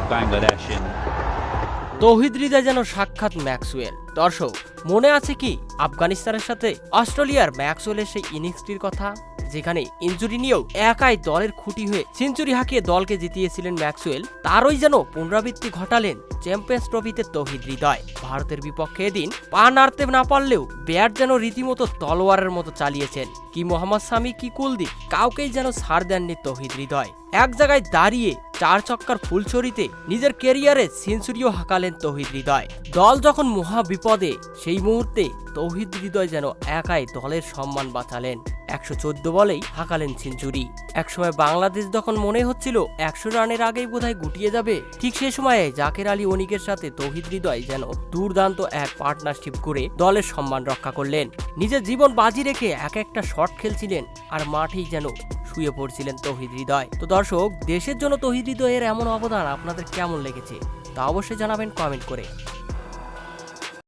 with Bangladesh in তৌহিদ হৃদয় যেন সাক্ষাৎ Maxwell. দর্শক, মনে আছে কি আফগানিস্তানের সাথে অস্ট্রেলিয়ার ম্যাক্সওয়েলের সেই ইনিংসটির কথা? যেখানে ইঞ্জুরি নিয়েও একাই দলের খুঁটি হয়ে সেঞ্চুরি হাঁকিয়ে দলকে জিতিয়েছিলেন ম্যাক্সওয়েল, তারই যেন পুনরাবৃত্তি ঘটালেন চ্যাম্পিয়ন্স ট্রফিতে তৌহিদ হৃদয়। ভারতের বিপক্ষে এদিন পা নাড়তে না পারলেও ব্যাট যেন রীতিমতো তলোয়ারের মতো চালিয়েছেন। কি মোহাম্মদ সামি, কি কুলদীপ, কাউকেই যেন ছাড় দেননি তৌহিদ হৃদয়। এক জায়গায় দাঁড়িয়ে চার চক্কার ফুলছড়িতে নিজের কেরিয়ারে সেঞ্চুরিও হাঁকালেন তৌহিদ হৃদয়। দল যখন মহা বিপদে সেই মুহূর্তে তৌহিদ হৃদয় যেন একাই দলের সম্মান বাঁচালেন। একশো চোদ্দ বলেই হাঁকালেন সেঞ্চুরি। একসময় বাংলাদেশ যখন মনে হচ্ছিল একশো রানের আগেই বোধহয় গুটিয়ে যাবে, ঠিক সে সময়ে জাকের আলী অনিকের সাথে তৌহিদ হৃদয় যেন দুর্দান্ত এক পার্টনারশিপ করে দলের সম্মান রক্ষা করলেন। নিজের জীবন বাজি রেখে এক একটা শট খেলছিলেন আর মাঠেই যেন শুয়ে পড়ছিলেন তহিদ হৃদয়। তো দর্শক, দেশের জন্য তহিদ হৃদয়ের এমন অবদান আপনাদের কেমন লেগেছে? তা অবশ্যই জানাবেন কমেন্ট করে।